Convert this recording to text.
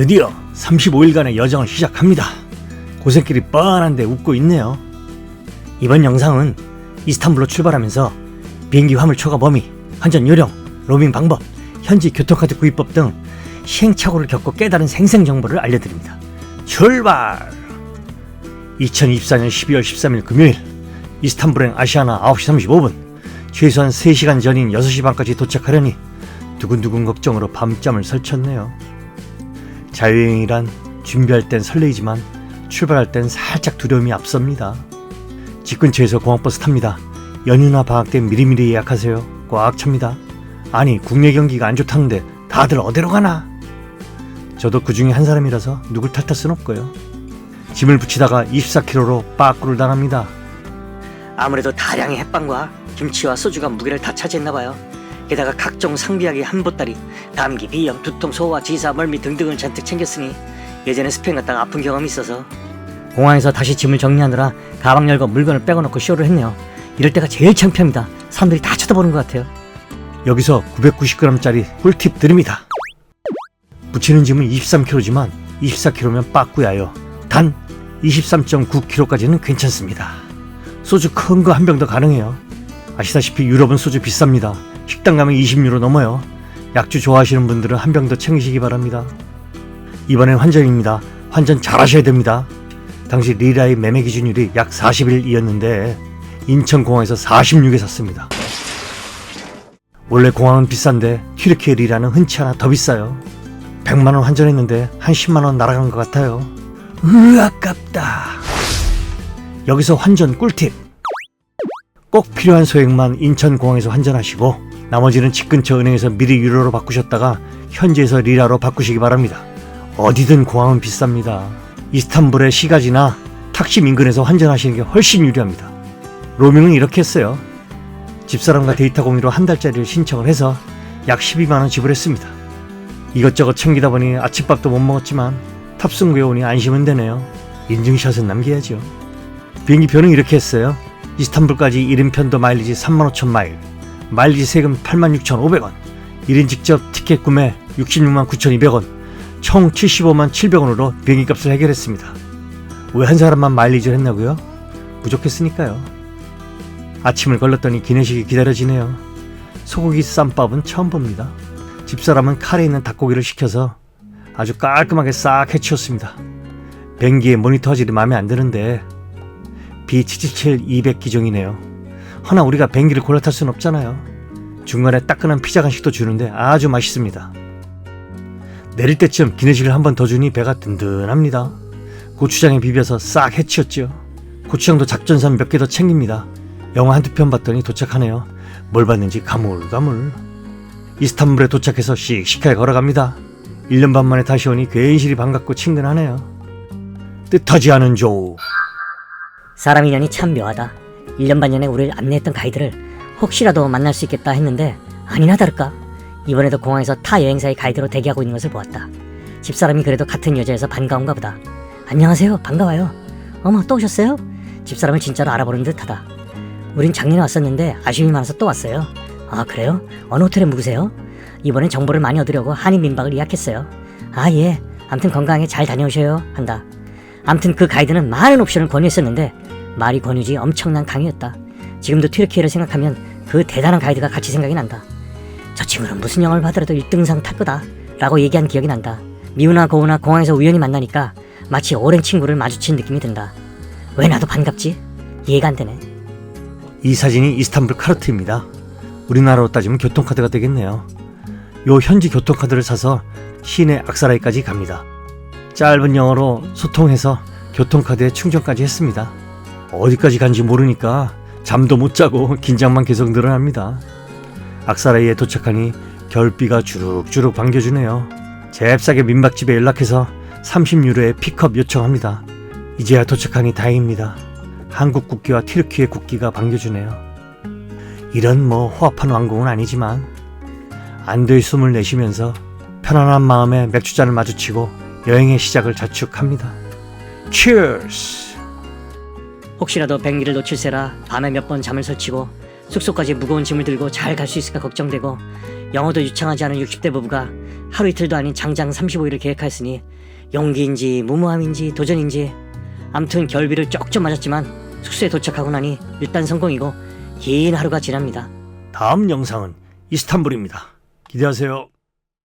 드디어 35일간의 여정을 시작합니다. 고생길이 뻔한데 웃고 있네요. 이번 영상은 이스탄불로 출발하면서 비행기 화물 초과 범위, 환전 요령, 로밍 방법, 현지 교통카드 구입법 등 시행착오를 겪고 깨달은 생생 정보를 알려드립니다. 출발! 2024년 12월 13일 금요일 이스탄불행 아시아나 9시 35분 최소한 3시간 전인 6시 반까지 도착하려니 두근두근 걱정으로 밤잠을 설쳤네요. 자유여행이란 준비할 땐 설레이지만 출발할 땐 살짝 두려움이 앞섭니다. 집 근처에서 공항버스 탑니다. 연휴나 방학 때 미리미리 예약하세요. 꽉 찹니다. 아니 국내 경기가 안 좋다는데 다들 어디로 가나? 저도 그 중에 한 사람이라서 누굴 탓할 순 없고요. 짐을 붙이다가 24km로 빠꾸를 당합니다. 아무래도 다량의 햇반과 김치와 소주가 무게를 다 차지했나 봐요. 게다가 각종 상비약의 한 보따리, 감기, 비염, 두통, 소화, 지사, 멀미 등등을 잔뜩 챙겼으니 예전에 스페인 갔다가 아픈 경험이 있어서 공항에서 다시 짐을 정리하느라 가방 열고 물건을 빼고 놓고 쇼를 했네요. 이럴 때가 제일 창피합니다. 사람들이 다 쳐다보는 것 같아요. 여기서 990g짜리 꿀팁 드립니다. 붙이는 짐은 23kg지만 24kg면 빠꾸야요. 단 23.9kg까지는 괜찮습니다. 소주 큰 거 한 병 더 가능해요. 아시다시피 유럽은 소주 비쌉니다. 식당 가면 20유로 넘어요. 약주 좋아하시는 분들은 한 병 더 챙기시기 바랍니다. 이번엔 환전입니다. 환전 잘 하셔야 됩니다. 당시 리라의 매매 기준율이 약 40일이었는데 인천공항에서 46에 샀습니다. 원래 공항은 비싼데 튀르키예 리라는 흔치 않아 더 비싸요. 100만 원 환전했는데 한 10만 원 날아간 것 같아요. 으 아깝다. 여기서 환전 꿀팁. 꼭 필요한 소액만 인천공항에서 환전하시고 나머지는 집 근처 은행에서 미리 유로로 바꾸셨다가 현지에서 리라로 바꾸시기 바랍니다. 어디든 공항은 비쌉니다. 이스탄불의 시가지나 탁심 인근에서 환전하시는 게 훨씬 유리합니다. 로밍은 이렇게 했어요. 집사람과 데이터 공유로 한 달짜리를 신청을 해서 약 12만원 지불했습니다. 이것저것 챙기다 보니 아침밥도 못 먹었지만 탑승구에 오니 안심은 되네요. 인증샷은 남겨야죠. 비행기표는 이렇게 했어요. 이스탄불까지 1인편도 마일리지 3만 5천 마일, 마일리지 세금 8만 6천 5백원, 1인 직접 티켓 구매 66만 9천 2백원, 총 75만 7백원으로 비행기 값을 해결했습니다. 왜 한 사람만 마일리지를 했냐고요? 부족했으니까요. 아침을 걸렀더니 기내식이 기다려지네요. 소고기 쌈밥은 처음 봅니다. 집사람은 칼에 있는 닭고기를 시켜서 아주 깔끔하게 싹 해치웠습니다. 뱅기의 모니터 화질이 마음에 안 드는데 B777 200 기종이네요. 허나 우리가 뱅기를 골라 탈순 없잖아요. 중간에 따끈한 피자 간식도 주는데 아주 맛있습니다. 내릴 때쯤 기내식을 한 번 더 주니 배가 든든합니다. 고추장에 비벼서 싹 해치웠죠. 고추장도 작전산 몇개 더 챙깁니다. 영화 한두 편 봤더니 도착하네요. 뭘 봤는지 가물가물. 이스탄불에 도착해서 씩씩하게 걸어갑니다. 1년 반 만에 다시 오니 괜시리 반갑고 친근하네요. 뜻하지 않은 조우. 사람 인연이 참 묘하다. 1년 반 전에 우리를 안내했던 가이드를 혹시라도 만날 수 있겠다 했는데 아니나 다를까. 이번에도 공항에서 타 여행사의 가이드로 대기하고 있는 것을 보았다. 집사람이 그래도 같은 여자여서 반가운가 보다. 안녕하세요. 반가워요. 어머 또 오셨어요? 집사람을 진짜로 알아보는 듯하다. 우린 작년에 왔었는데 아쉬움이 많아서 또 왔어요. 아 그래요? 어느 호텔에 묵으세요? 이번엔 정보를 많이 얻으려고 한인 민박을 예약했어요. 아 예. 암튼 건강하게 잘 다녀오셔요. 한다. 암튼 그 가이드는 많은 옵션을 권유했었는데 말이 권유지 엄청난 강의였다. 지금도 튀르키예를 생각하면 그 대단한 가이드가 같이 생각이 난다. 저 친구는 무슨 영화를 받더라도 1등상 탈 거다. 라고 얘기한 기억이 난다. 미우나 고우나 공항에서 우연히 만나니까 마치 오랜 친구를 마주친 느낌이 든다. 왜 나도 반갑지? 이해가 안 되네. 이 사진이 이스탄불 카르트입니다. 우리나라로 따지면 교통카드가 되겠네요. 요 현지 교통카드를 사서 시내 악사라이까지 갑니다. 짧은 영어로 소통해서 교통카드에 충전까지 했습니다. 어디까지 간지 모르니까 잠도 못 자고 긴장만 계속 늘어납니다. 악사라이에 도착하니 겨울비가 주룩주룩 반겨주네요. 잽싸게 민박집에 연락해서 30유로에 픽업 요청합니다. 이제야 도착하니 다행입니다. 한국 국기와 튀르키예 국기가 반겨주네요. 이런 뭐 호합한 왕궁은 아니지만 안도의 숨을 내쉬면서 편안한 마음에 맥주잔을 마주치고 여행의 시작을 자축합니다. Cheers! 혹시라도 백미를 놓칠세라 밤에 몇 번 잠을 설치고 숙소까지 무거운 짐을 들고 잘 갈 수 있을까 걱정되고 영어도 유창하지 않은 60대 부부가 하루 이틀도 아닌 장장 35일을 계획하였으니 용기인지 무모함인지 도전인지 암튼 결비를 쩍쩍 맞았지만 숙소에 도착하고 나니 일단 성공이고 긴 하루가 지납니다. 다음 영상은 이스탄불입니다. 기대하세요.